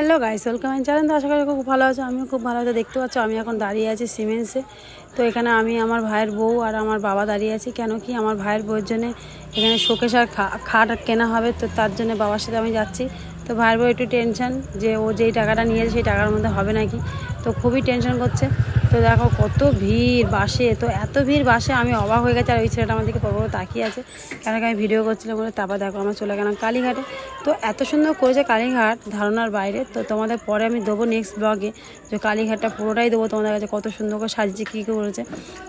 Hello guys welcome channel তো আশা করি খুব ভালো আছো। আমিও খুব ভালো আছো। দেখতে পাচ্ছ, আমি এখন দাঁড়িয়ে আছি সিমেন্সে তো এখানে আমি আমার ভাইয়ের বউ আর আমার বাবা দাঁড়িয়ে আছি। কেন কি আমার ভাইয়ের বউয়ের জন্য এখানে শোকেশ আর খাট কেনা হবে। তো তার জন্য বাবার সাথে আমি যাচ্ছি। তো ভাইয়ের বউ, একটু টেনশন যে ও যেই টাকাটা নিয়েছে, সেই টাকার মধ্যে হবে নাকি? তো খুবই টেনশন করছে। তো দেখো কত ভিড় বাসে, তো এত ভিড় বাসে আমি অবাক হয়ে গেছি আর ওই ছেলেটা আমার দিকে পরপর তাকিয়ে আছে। কেন আমি ভিডিও করছিলাম বলে, তারপর দেখো আমরা চলে গেলাম কালীঘাটে। তো এত সুন্দর করেছে কালীঘাট ধারণার বাইরে। তো তোমাদের পরে আমি দেবো নেক্সট ব্লগে যে কালীঘাটটা পুরোটাই দেবো তোমাদের কাছে, কত সুন্দর করে সাজিয়েছে, কী কী করেছে।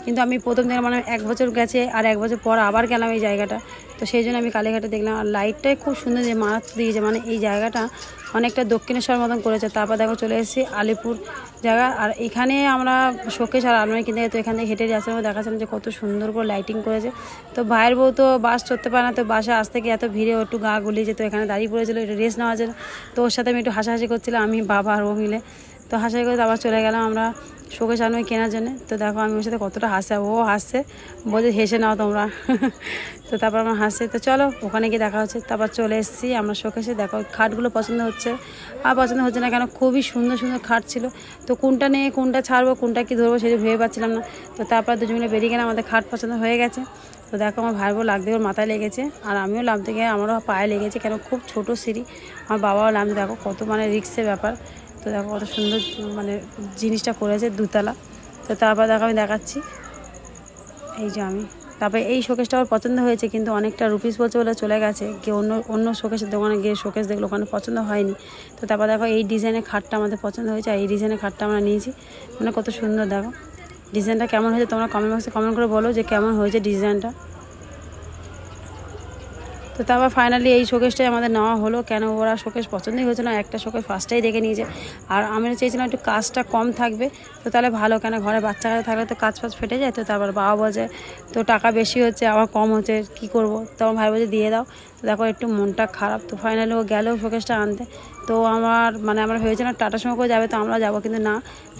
কিন্তু আমি প্রথম দিন মানে এক বছর গেছে আর এক বছর পর আবার গেলাম এই জায়গাটা। তো সেই জন্য আমি কালীঘাটে দেখলাম আর লাইটটাই খুব সুন্দর যে মারাত্মক দিয়েছে। মানে এই জায়গাটা অনেকটা দক্ষিণেশ্বর মতন করেছে। তারপর দেখো চলে এসেছি আলিপুর জায়গা। আর এখানে আমরা শোকেশ আর আলমারি কিনতে তো এখান হেঁটে যাচ্ছে। আমরা দেখাচ্ছিলাম যে কত সুন্দর করে লাইটিং করেছে। তো ভাইয়ের বউ তো বাস চড়তে পারে না, তো বাসে আসতে গিয়ে এত ভিড়ে একটু গা গুলিয়ে যেত, এখানে দাঁড়িয়ে পড়েছিল একটু রেস্ট নেওয়ার জন্য। তো ওর সাথে আমি একটু হাসাহাসি করছিলাম, আমি বাবা আর ও মিলে। তো হাসাই করে আবার চলে গেলাম আমরা শোকেশ আলমারি কেনার জন্য। তো দেখো আমি ওর সাথে কতটা হাসে ও হাসছে। বলছে, হেসে নাও তোমরা। তো তারপর আমার হাসছে। তো চলো, ওখানে গিয়ে দেখা হচ্ছে। তারপর চলে এসেছি আমরা শোকেশে দেখো, খাটগুলো পছন্দ হচ্ছে। আর পছন্দ হচ্ছে না কেন? খুবই সুন্দর সুন্দর খাট ছিল। তো কোনটা নিয়ে, কোনটা ছাড়বো, কোনটা কি ধরবো সেটা ভেবে পাচ্ছিলাম না। তো তারপর দুজন মিলে বেরিয়ে গেলাম। আমাদের খাট পছন্দ হয়ে গেছে। তো দেখো, আমার ভাই বউ লাগতে ওর মাথায় লেগেছে। আর আমিও নামতে গিয়ে আমারও পায়ে লেগেছে, কেন? খুব ছোট সিঁড়ি। আমার বাবাও নামতে দেখো, কত মানে রিক্সের ব্যাপার। তো দেখো কত সুন্দর মানে জিনিসটা করেছে দুতলা। তো তারপর দেখো আমি দেখাচ্ছি। এই যে আমি। তারপরে এই শোকেসটা আমার পছন্দ হয়েছে, কিন্তু অনেকটা রুপিস বলছে বলে চলে গেছে। কেউ অন্য অন্য শোকেসের দোকানে গিয়ে শোকেস দেখল, ওখানে পছন্দ হয়নি। তো তারপর দেখো এই ডিজাইনের খাটটা আমাদের পছন্দ হয়েছে, আর এই ডিজাইনের খাটটা আমরা নিয়েছি। মানে কত সুন্দর দেখো। ডিজাইনটা কেমন হয়েছে তোমরা কমেন্ট বক্সে কমেন্ট করে বলো যে কেমন হয়েছে ডিজাইনটা। তো তারপর ফাইনালি এই শোকেসটাই আমাদের নেওয়া হলো। কেন ওরা শোকেস পছন্দই হয়েছিল একটা শোকেস ফার্স্টেই দেখে নিয়েছে। আর আমি চেয়েছিলাম একটু কাজটা কম থাকবে, তো তাহলে ভালো, কেন ঘরে বাচ্চা কাচ্চা থাকলে তো কাজ ফাজ ফেটে যায়, তো তারপর বাবা বলছে, তো টাকা বেশি হচ্ছে, আবার কম হচ্ছে, কি করব? তো আমার ভাই বলছে, দিয়ে দাও। দেখো একটু মনটা খারাপ, তো ফাইনালি ও গেলেও শোকেসটা আনতে। তো আমার মানে আমরা ভেবেছিলাম টাটা সময় করে যাবে, তো আমরা যাব, কিন্তু না,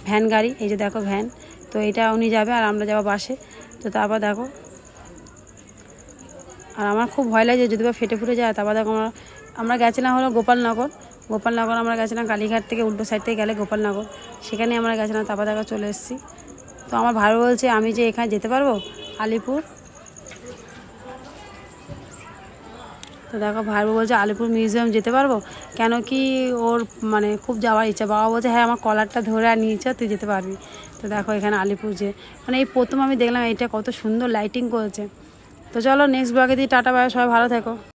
ভ্যান গাড়ি, এই যে দেখো ভ্যান, তো এটা উনি যাবে আর আমরা যাব বাসে। তো তারপর দেখো আর আমার খুব ভয় লাগে যদি বা ফেটে ফুটে যায়, তারপর দেখো আমরা আমরা গেছিলাম হলো গোপালনগর। গোপালনগর আমরা গেছিলাম কালীঘাট থেকে উল্টো সাইড থেকে গেলে গোপালনগর। সেখানে আমরা গেছিলাম, তারপর দেখা চলে এসেছি। তো আমার ভাই বলছে, আমি যে এখানে যেতে পারব? আলিপুর? তো দেখো ভাই বলছে, আলিপুর মিউজিয়াম যেতে পারব? কেন কি ওর মানে খুব যাওয়ার ইচ্ছা। বাবা বলছে হ্যাঁ আমার কলারটা ধরে আর নিয়েছে তুই যেতে পারবি। তো দেখো এখানে আলিপুর যে মানে এই প্রথম আমি দেখলাম এটা কত সুন্দর লাইটিং করেছে। তো চলো নেক্সট ব্লগে দিয়ে টাটা বাই সবাই ভালো থেকো।